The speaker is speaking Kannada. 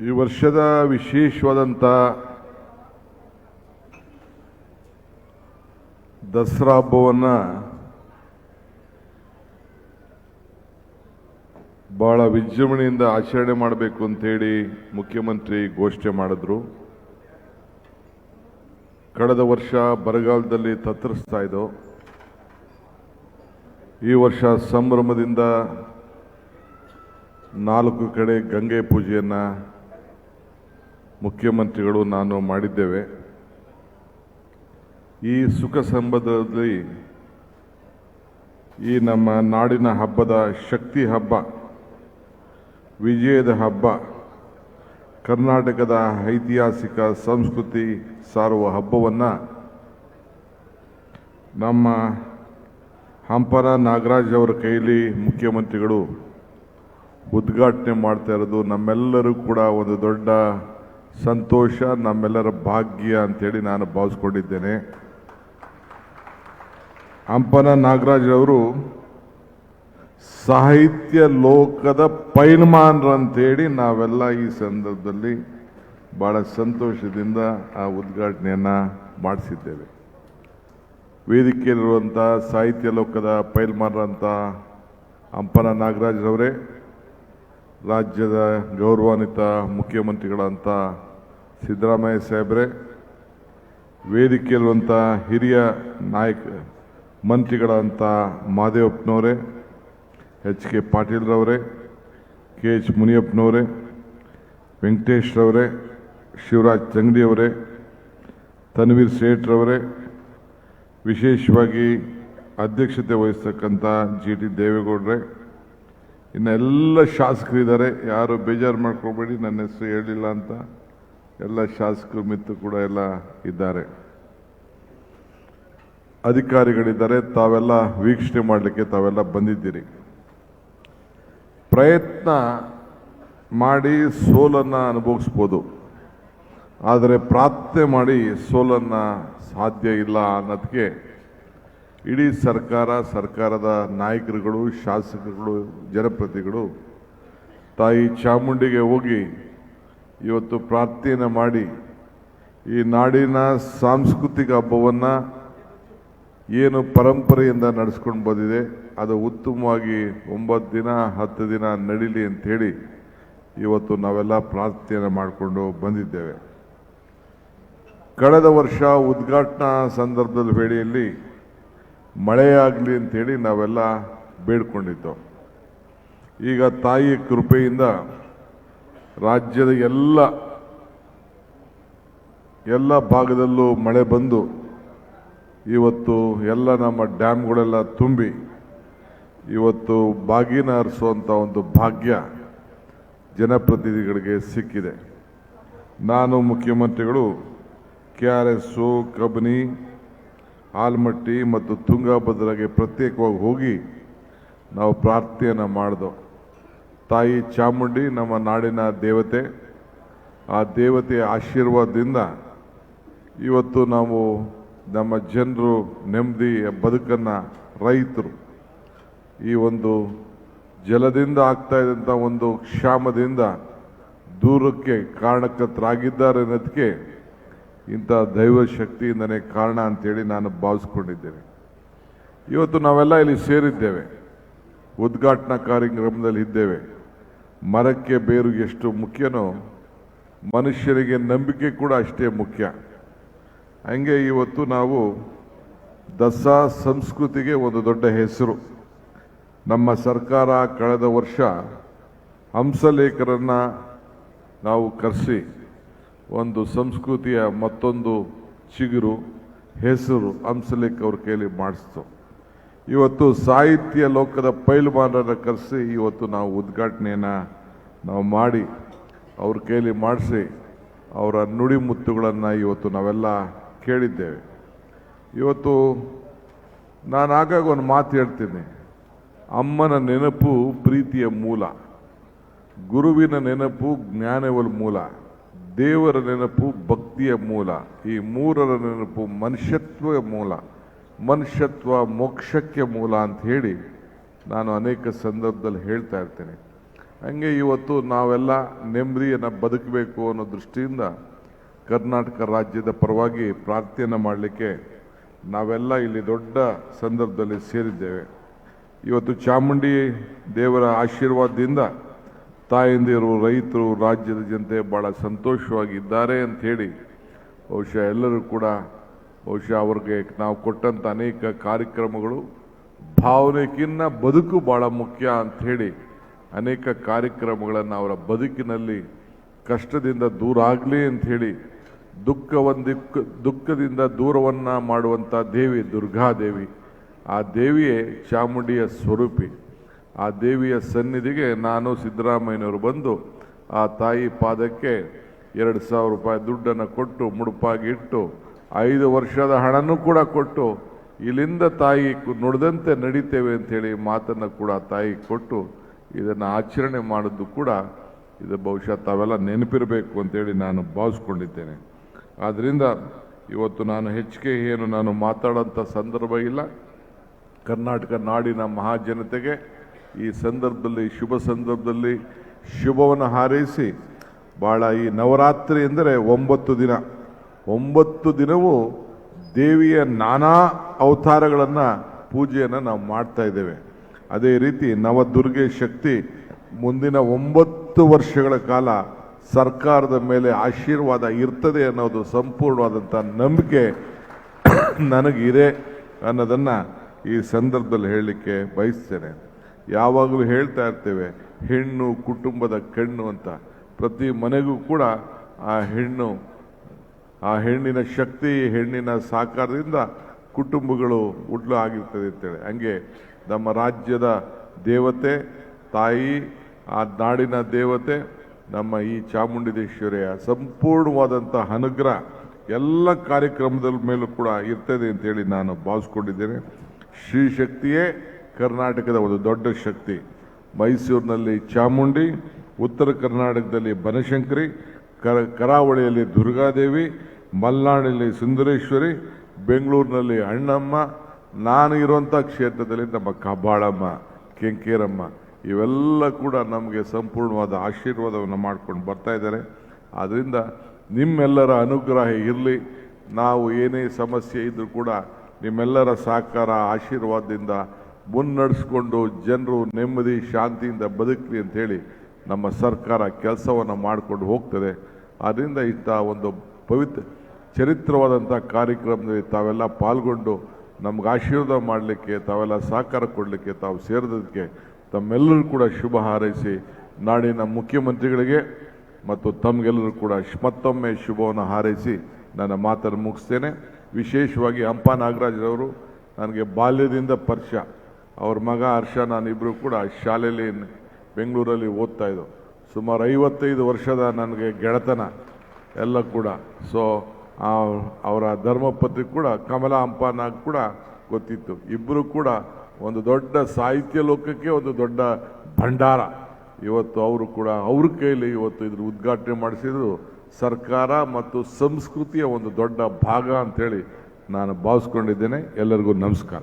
ಈ ವರ್ಷದ ವಿಶೇಷವಾದಂಥ ದಸರಾ ಹಬ್ಬವನ್ನು ಭಾಳ ವಿಜೃಂಭಣೆಯಿಂದ ಆಚರಣೆ ಮಾಡಬೇಕು ಅಂಥೇಳಿ ಮುಖ್ಯಮಂತ್ರಿ ಘೋಷಣೆ ಮಾಡಿದ್ರು. ಕಳೆದ ವರ್ಷ ಬರಗಾಲದಲ್ಲಿ ತತ್ತರಿಸ್ತಾ ಇದ್ದವು ಈ ವರ್ಷ ಸಂಭ್ರಮದಿಂದ ನಾಲ್ಕು ಕಡೆ ಗಂಗೆ ಪೂಜೆಯನ್ನು ಮುಖ್ಯಮಂತ್ರಿಗಳು ನಾನು ಮಾಡಿದ್ದೇವೆ. ಈ ಸುಖ ಸಂಬಂಧದಲ್ಲಿ ಈ ನಮ್ಮ ನಾಡಿನ ಹಬ್ಬದ ಶಕ್ತಿ ಹಬ್ಬ, ವಿಜಯದ ಹಬ್ಬ, ಕರ್ನಾಟಕದ ಐತಿಹಾಸಿಕ ಸಂಸ್ಕೃತಿ ಸಾರುವ ಹಬ್ಬವನ್ನು ನಮ್ಮ ಹಂಪರ ನಾಗರಾಜ್ ಅವರ ಕೈಲಿ ಮುಖ್ಯಮಂತ್ರಿಗಳು ಉದ್ಘಾಟನೆ ಮಾಡ್ತಾ ಇರೋದು ನಮ್ಮೆಲ್ಲರೂ ಕೂಡ ಒಂದು ದೊಡ್ಡ ಸಂತೋಷ ನಮ್ಮೆಲ್ಲರ ಭಾಗ್ಯ ಅಂತೇಳಿ ನಾನು ಭಾವಿಸ್ಕೊಂಡಿದ್ದೇನೆ. ಹಂಪನ ನಾಗರಾಜ್ ಅವರು ಸಾಹಿತ್ಯ ಲೋಕದ ಪೈಲ್ಮಾನ್ರು ಅಂತೇಳಿ ನಾವೆಲ್ಲ ಈ ಸಂದರ್ಭದಲ್ಲಿ ಬಹಳ ಸಂತೋಷದಿಂದ ಆ ಉದ್ಘಾಟನೆಯನ್ನು ಮಾಡಿಸಿದ್ದೇವೆ. ವೇದಿಕೆಯಲ್ಲಿರುವಂಥ ಸಾಹಿತ್ಯ ಲೋಕದ ಪೈಲ್ಮಾನ್ರಂಥ ಹಂಪನ ನಾಗರಾಜ್ರವರೇ ರಾಜ್ಯದ ಗೌರವಾನ್ವಿತ ಮುಖ್ಯಮಂತ್ರಿಗಳಂತ ಸಿದ್ದರಾಮಯ್ಯ ಸಾಹೇಬ್ರೆ ವೇದಿಕೆಯಲ್ಲಿರುವಂಥ ಹಿರಿಯ ನಾಯಕ ಮಂತ್ರಿಗಳಂಥ ಮಾದೇವಪ್ಪನವರೇ, ಎಚ್ ಕೆ ಪಾಟೀಲ್ರವರೇ ಕೆ ಎಚ್ ಮುನಿಯಪ್ಪನವರೇ ವೆಂಕಟೇಶ್ರವರೇ ಶಿವರಾಜ್ ತಂಗಡಿಯವರೇ ತನ್ವೀರ್ ಸೇಠ್ರವರೇ ವಿಶೇಷವಾಗಿ ಅಧ್ಯಕ್ಷತೆ ವಹಿಸ್ತಕ್ಕಂಥ ಜಿ ಟಿ ದೇವೇಗೌಡರೇ ಇನ್ನೆಲ್ಲ ಶಾಸಕರಿದ್ದಾರೆ. ಯಾರು ಬೇಜಾರು ಮಾಡ್ಕೋಬೇಡಿ, ನನ್ನ ಹೆಸರು ಹೇಳಿಲ್ಲ ಅಂತ. ಎಲ್ಲ ಶಾಸಕರು ಮಿತ್ರ ಕೂಡ ಎಲ್ಲ ಇದ್ದಾರೆ. ಅಧಿಕಾರಿಗಳಿದ್ದಾರೆ, ತಾವೆಲ್ಲ ವೀಕ್ಷಣೆ ಮಾಡಲಿಕ್ಕೆ ತಾವೆಲ್ಲ ಬಂದಿದ್ದೀರಿ. ಪ್ರಯತ್ನ ಮಾಡಿ ಸೋಲನ್ನು ಅನುಭವಿಸ್ಬೋದು. ಆದರೆ ಪ್ರಾರ್ಥನೆ ಮಾಡಿ ಸೋಲನ್ನು ಸಾಧ್ಯ ಇಲ್ಲ ಅನ್ನೋದಕ್ಕೆ ಇಡೀ ಸರ್ಕಾರ, ಸರ್ಕಾರದ ನಾಯಕರುಗಳು, ಶಾಸಕರುಗಳು ಜನಪ್ರತಿಗಳು ತಾಯಿ ಚಾಮುಂಡಿಗೆ ಹೋಗಿ ಇವತ್ತು ಪ್ರಾರ್ಥನೆ ಮಾಡಿ ಈ ನಾಡಿನ ಸಾಂಸ್ಕೃತಿಕ ಹಬ್ಬವನ್ನು ಏನು ಪರಂಪರೆಯಿಂದ ನಡೆಸ್ಕೊಂಡು ಬಂದಿದೆ, ಅದು ಉತ್ತಮವಾಗಿ ಒಂಬತ್ತು ದಿನ, ಹತ್ತು ದಿನ ನಡೀಲಿ ಅಂಥೇಳಿ ಇವತ್ತು ನಾವೆಲ್ಲ ಪ್ರಾರ್ಥನೆ ಮಾಡಿಕೊಂಡು ಬಂದಿದ್ದೇವೆ. ಕಳೆದ ವರ್ಷ ಉದ್ಘಾಟನಾ ಸಂದರ್ಭದ ವೇಳೆಯಲ್ಲಿ ಮಳೆಯಾಗಲಿ ಅಂಥೇಳಿ ನಾವೆಲ್ಲ ಬೇಡ್ಕೊಂಡಿದ್ದು. ಈಗ ತಾಯಿಯ ಕೃಪೆಯಿಂದ ರಾಜ್ಯದ ಎಲ್ಲ ಎಲ್ಲ ಭಾಗದಲ್ಲೂ ಮಳೆ ಬಂದು ಇವತ್ತು ಎಲ್ಲ ನಮ್ಮ ಡ್ಯಾಮ್ಗಳೆಲ್ಲ ತುಂಬಿ ಇವತ್ತು ಬಾಗಿನ ಹರಿಸುವಂಥ ಒಂದು ಭಾಗ್ಯ ಜನಪ್ರತಿನಿಧಿಗಳಿಗೆ ಸಿಕ್ಕಿದೆ. ನಾನು ಮುಖ್ಯಮಂತ್ರಿಗಳು K R S Kabini, Almatti ಮತ್ತು ತುಂಗಭದ್ರಾಗೆ ಪ್ರತ್ಯೇಕವಾಗಿ ಹೋಗಿ ನಾವು ಪ್ರಾರ್ಥನೆಯನ್ನು ಮಾಡಿದೋ ತಾಯಿ ಚಾಮುಂಡಿ, ನಮ್ಮ ನಾಡಿನ ದೇವತೆ. ಆ ದೇವತೆಯ ಆಶೀರ್ವಾದದಿಂದ ಇವತ್ತು ನಾವು ನಮ್ಮ ಜನರು ನೆಮ್ಮದಿಯ ಬದುಕನ್ನು ರೈತರು. ಈ ಒಂದು ಜಲದಿಂದ ಆಗ್ತಾ ಇದ್ದಂಥ ಒಂದು ಕ್ಷಾಮದಿಂದ ದೂರಕ್ಕೆ ಕಾರಣಕರ್ತರಾಗಿದ್ದಾರೆ ಅನ್ನೋದಕ್ಕೆ ಇಂಥ ದೈವ ಶಕ್ತಿಯಿಂದನೇ ಕಾರಣ ಅಂತೇಳಿ ನಾನು ಭಾವಿಸ್ಕೊಂಡಿದ್ದೇನೆ. ಇವತ್ತು ನಾವೆಲ್ಲ ಇಲ್ಲಿ ಸೇರಿದ್ದೇವೆ. ಉದ್ಘಾಟನಾ ಕಾರ್ಯಕ್ರಮದಲ್ಲಿ ಇದ್ದೇವೆ. ಮರಕ್ಕೆ ಬೇರು ಎಷ್ಟು ಮುಖ್ಯನೋ ಮನುಷ್ಯರಿಗೆ ನಂಬಿಕೆ ಕೂಡ ಅಷ್ಟೇ ಮುಖ್ಯ. ಹಂಗೆ ಇವತ್ತು ನಾವು ದಸರಾ ಸಂಸ್ಕೃತಿಗೆ ಒಂದು ದೊಡ್ಡ ಹೆಸರು. ನಮ್ಮ ಸರ್ಕಾರ ಕಳೆದ ವರ್ಷ ಹಂಸಲೇಖರನ್ನು ನಾವು ಕರೆಸಿ ಒಂದು ಸಂಸ್ಕೃತಿಯ ಮತ್ತೊಂದು ಚಿಗುರು, ಹೆಸರು ಹಂಸಲೇಖ ಅವ್ರ ಕೈಲಿ ಮಾಡಿಸ್ತು. ಇವತ್ತು ಸಾಹಿತ್ಯ ಲೋಕದ ಪೈಲ್ವಾನರನ್ನ ಕರೆಸಿ ಇವತ್ತು ನಾವು ಉದ್ಘಾಟನೆಯನ್ನು ನಾವು ಮಾಡಿ, ಅವ್ರ ಕೈಲಿ ಮಾಡಿಸಿ, ಅವರ ನುಡಿಮುತ್ತುಗಳನ್ನು ಇವತ್ತು ನಾವೆಲ್ಲ ಕೇಳಿದ್ದೇವೆ. ಇವತ್ತು ನಾನು ಆಗಾಗ ಒಂದು ಮಾತು ಹೇಳ್ತೀನಿ. ಅಮ್ಮನ ನೆನಪು ಪ್ರೀತಿಯ ಮೂಲ, ಗುರುವಿನ ನೆನಪು ಜ್ಞಾನವಲ್ ಮೂಲ, ದೇವರ ನೆನಪು ಭಕ್ತಿಯ ಮೂಲ, ಈ ಮೂರರ ನೆನಪು ಮನುಷ್ಯತ್ವ ಮೂಲ. ಮನುಷ್ಯತ್ವ ಮೋಕ್ಷಕ್ಕೆ ಮೂಲ ಅಂತ ಹೇಳಿ ನಾನು ಅನೇಕ ಸಂದರ್ಭದಲ್ಲಿ ಹೇಳ್ತಾ ಇರ್ತೇನೆ. ಹಂಗೆ ಇವತ್ತು ನಾವೆಲ್ಲ ನೆಮ್ಮದಿಯನ್ನು ಬದುಕಬೇಕು ಅನ್ನೋ ದೃಷ್ಟಿಯಿಂದ ಕರ್ನಾಟಕ ರಾಜ್ಯದ ಪರವಾಗಿ ಪ್ರಾರ್ಥನೆ ಮಾಡಲಿಕ್ಕೆ ನಾವೆಲ್ಲ ಇಲ್ಲಿ ದೊಡ್ಡ ಸಂದರ್ಭದಲ್ಲಿ ಸೇರಿದ್ದೇವೆ. ಇವತ್ತು ಚಾಮುಂಡಿ ದೇವರ ಆಶೀರ್ವಾದದಿಂದ ತಾಯಂದಿರು, ರೈತರು, ರಾಜ್ಯದ ಜನತೆ ಭಾಳ ಸಂತೋಷವಾಗಿದ್ದಾರೆ ಹೇಳಿ ಬಹುಶಃ ಎಲ್ಲರೂ ಕೂಡ ಬಹುಶಃ ಅವ್ರಿಗೆ ನಾವು ಕೊಟ್ಟಂಥ ಅನೇಕ ಕಾರ್ಯಕ್ರಮಗಳು ಭಾವನೆಗಿನ್ನ ಬದುಕು ಭಾಳ ಮುಖ್ಯ ಅಂತ ಹೇಳಿ ಅನೇಕ ಕಾರ್ಯಕ್ರಮಗಳನ್ನು ಅವರ ಬದುಕಿನಲ್ಲಿ ಕಷ್ಟದಿಂದ ದೂರ ಆಗಲಿ ಹೇಳಿ ದುಃಖವನ್ನು ದುಃಖದಿಂದ ದೂರವನ್ನು ಮಾಡುವಂಥ ದೇವಿ ದುರ್ಗಾದೇವಿ ಆ ದೇವಿಯೇ ಚಾಮುಂಡಿಯ ಸ್ವರೂಪಿ. ಆ ದೇವಿಯ ಸನ್ನಿಧಿಗೆ ನಾನು ಸಿದ್ದರಾಮಯ್ಯನವರು ಬಂದು ಆ ತಾಯಿ ಪಾದಕ್ಕೆ ಎರಡು ಸಾವಿರ ರೂಪಾಯಿ ದುಡ್ಡನ್ನು ಕೊಟ್ಟು ಮುಡುಪಾಗಿ ಇಟ್ಟು ಐದು ವರ್ಷದ ಹಣನೂ ಕೂಡ ಕೊಟ್ಟು ಇಲ್ಲಿಂದ ತಾಯಿ ನುಡಿದಂತೆ ನಡೀತೇವೆ ಅಂತೇಳಿ ಮಾತನ್ನು ಕೂಡ ತಾಯಿ ಕೊಟ್ಟು ಇದನ್ನು ಆಚರಣೆ ಮಾಡಿದ್ದು ಕೂಡ ಇದು ಬಹುಶಃ ತಾವೆಲ್ಲ ನೆನಪಿರಬೇಕು ಅಂತೇಳಿ ನಾನು ಭಾವಿಸ್ಕೊಂಡಿದ್ದೇನೆ. ಆದ್ದರಿಂದ ಇವತ್ತು ನಾನು ಹೆಚ್ಚಿಗೆ ಏನು ನಾನು ಮಾತಾಡೋಂಥ ಸಂದರ್ಭ ಇಲ್ಲ. ಕರ್ನಾಟಕ ನಾಡಿನ ಮಹಾಜನತೆಗೆ ಈ ಸಂದರ್ಭದಲ್ಲಿ, ಶುಭ ಸಂದರ್ಭದಲ್ಲಿ ಶುಭವನ್ನು ಹಾರೈಸಿ ಭಾಳ ಈ ನವರಾತ್ರಿ ಎಂದರೆ ಒಂಬತ್ತು ದಿನ. ಒಂಬತ್ತು ದಿನವೂ ದೇವಿಯ ನಾನಾ ಅವತಾರಗಳನ್ನು ಪೂಜೆಯನ್ನು ನಾವು ಮಾಡ್ತಾ ಇದ್ದೇವೆ. ಅದೇ ರೀತಿ ನವದುರ್ಗೆ ಶಕ್ತಿ ಮುಂದಿನ ಒಂಬತ್ತು ವರ್ಷಗಳ ಕಾಲ ಸರ್ಕಾರದ ಮೇಲೆ ಆಶೀರ್ವಾದ ಇರ್ತದೆ ಅನ್ನೋದು ಸಂಪೂರ್ಣವಾದಂಥ ನಂಬಿಕೆ ನನಗಿದೆ ಅನ್ನೋದನ್ನು ಈ ಸಂದರ್ಭದಲ್ಲಿ ಹೇಳಲಿಕ್ಕೆ ಬಯಸ್ತೇನೆ. ಯಾವಾಗಲೂ ಹೇಳ್ತಾ ಇರ್ತೇವೆ, ಹೆಣ್ಣು ಕುಟುಂಬದ ಕಣ್ಣು ಅಂತ. ಪ್ರತಿ ಮನೆಗೂ ಕೂಡ ಆ ಹೆಣ್ಣು ಆ ಹೆಣ್ಣಿನ ಶಕ್ತಿ, ಹೆಣ್ಣಿನ ಸಾಕಾರದಿಂದ ಕುಟುಂಬಗಳು ಉಡ್ಲು ಆಗಿರ್ತದೆ ಅಂತೇಳಿ. ಹಂಗೆ ನಮ್ಮ ರಾಜ್ಯದ ದೇವತೆ, ತಾಯಿ, ಆ ನಾಡಿನ ದೇವತೆ, ನಮ್ಮ ಈ ಚಾಮುಂಡೇಶ್ವರಿಯ ಸಂಪೂರ್ಣವಾದಂಥ ಅನುಗ್ರಹ ಎಲ್ಲ ಕಾರ್ಯಕ್ರಮದ ಮೇಲೂ ಕೂಡ ಇರ್ತದೆ ಅಂತೇಳಿ ನಾನು ಭಾವಿಸ್ಕೊಂಡಿದ್ದೇನೆ. ಶ್ರೀ ಶಕ್ತಿಯೇ ಕರ್ನಾಟಕದ ಒಂದು ದೊಡ್ಡ ಶಕ್ತಿ. ಮೈಸೂರಿನಲ್ಲಿ ಚಾಮುಂಡಿ, ಉತ್ತರ ಕರ್ನಾಟಕದಲ್ಲಿ ಬನಶಂಕರಿ, ಕರ, ಕರಾವಳಿಯಲ್ಲಿ ದುರ್ಗಾದೇವಿ ಮಲೆನಾಡಿನಲ್ಲಿ ಸುಂದರೇಶ್ವರಿ ಬೆಂಗಳೂರಿನಲ್ಲಿ ಅಣ್ಣಮ್ಮ, ನಾನು ಇರುವಂಥ ಕ್ಷೇತ್ರದಲ್ಲಿ ನಮ್ಮ ಕಬ್ಬಾಳಮ್ಮ, ಕೆಂಕೇರಮ್ಮ, ಇವೆಲ್ಲ ಕೂಡ ನಮಗೆ ಸಂಪೂರ್ಣವಾದ ಆಶೀರ್ವಾದವನ್ನು ಮಾಡ್ಕೊಂಡು ಬರ್ತಾ ಇದ್ದಾರೆ. ಆದ್ದರಿಂದ ನಿಮ್ಮೆಲ್ಲರ ಅನುಗ್ರಹ ಇರಲಿ. ನಾವು ಏನೇ ಸಮಸ್ಯೆ ಇದ್ದರೂ ಕೂಡ ನಿಮ್ಮೆಲ್ಲರ ಸಹಕಾರ, ಆಶೀರ್ವಾದದಿಂದ ಮುನ್ನಡೆಸ್ಕೊಂಡು ಜನರು ನೆಮ್ಮದಿ, ಶಾಂತಿಯಿಂದ ಬದುಕಲಿ ಅಂತ ಹೇಳಿ ನಮ್ಮ ಸರ್ಕಾರ ಕೆಲಸವನ್ನು ಮಾಡಿಕೊಂಡು ಹೋಗ್ತದೆ. ಆದ್ದರಿಂದ ಇಂಥ ಒಂದು ಪವಿತ್ರ, ಚರಿತ್ರವಾದಂಥ ಕಾರ್ಯಕ್ರಮದಲ್ಲಿ ತಾವೆಲ್ಲ ಪಾಲ್ಗೊಂಡು ನಮ್ಗೆ ಆಶೀರ್ವಾದ ಮಾಡಲಿಕ್ಕೆ, ತಾವೆಲ್ಲ ಸಹಕಾರ ಕೊಡಲಿಕ್ಕೆ, ತಾವು ಸೇರಿದಕ್ಕೆ ತಮ್ಮೆಲ್ಲರೂ ಕೂಡ ಶುಭ ಹಾರೈಸಿ ನಾಡಿನ ಮುಖ್ಯಮಂತ್ರಿಗಳಿಗೆ ಮತ್ತು ತಮಗೆಲ್ಲರೂ ಕೂಡ ಮತ್ತೊಮ್ಮೆ ಶುಭವನ್ನು ಹಾರೈಸಿ ನನ್ನ ಮಾತನ್ನು ಮುಗಿಸ್ತೇನೆ. ವಿಶೇಷವಾಗಿ ಹಂಪ ನಾಗರಾಜ್ರವರು ನನಗೆ ಬಾಲ್ಯದಿಂದ ಪರಿಚಯ. ಅವ್ರ ಮಗ ಹರ್ಷ ನಾನಿಬ್ಬರು ಕೂಡ ಶಾಲೆಯಲ್ಲಿ ಬೆಂಗಳೂರಲ್ಲಿ ಓದ್ತಾ ಸುಮಾರು ಐವತ್ತೈದು ವರ್ಷದ ನನಗೆ ಗೆಳೆತನ. ಎಲ್ಲ ಕೂಡ. ಸೊ ಅವರ ಧರ್ಮಪತ್ನಿ ಕೂಡ, ಕಮಲಾ ಅಂಪಾನಾಗ್ ಕೂಡ ಗೊತ್ತಿತ್ತು. ಇಬ್ಬರು ಕೂಡ ಒಂದು ದೊಡ್ಡ ಸಾಹಿತ್ಯ ಲೋಕಕ್ಕೆ ಒಂದು ದೊಡ್ಡ ಭಂಡಾರ. ಇವತ್ತು ಅವರು ಕೂಡ, ಅವ್ರ ಕೈಲಿ ಇವತ್ತು ಇದ್ರ ಉದ್ಘಾಟನೆ ಮಾಡಿಸಿದ್ರು ಸರ್ಕಾರ ಮತ್ತು ಸಂಸ್ಕೃತಿಯ ಒಂದು ದೊಡ್ಡ ಭಾಗ ಅಂತೇಳಿ ನಾನು ಭಾವಿಸ್ಕೊಂಡಿದ್ದೇನೆ. ಎಲ್ಲರಿಗೂ ನಮಸ್ಕಾರ.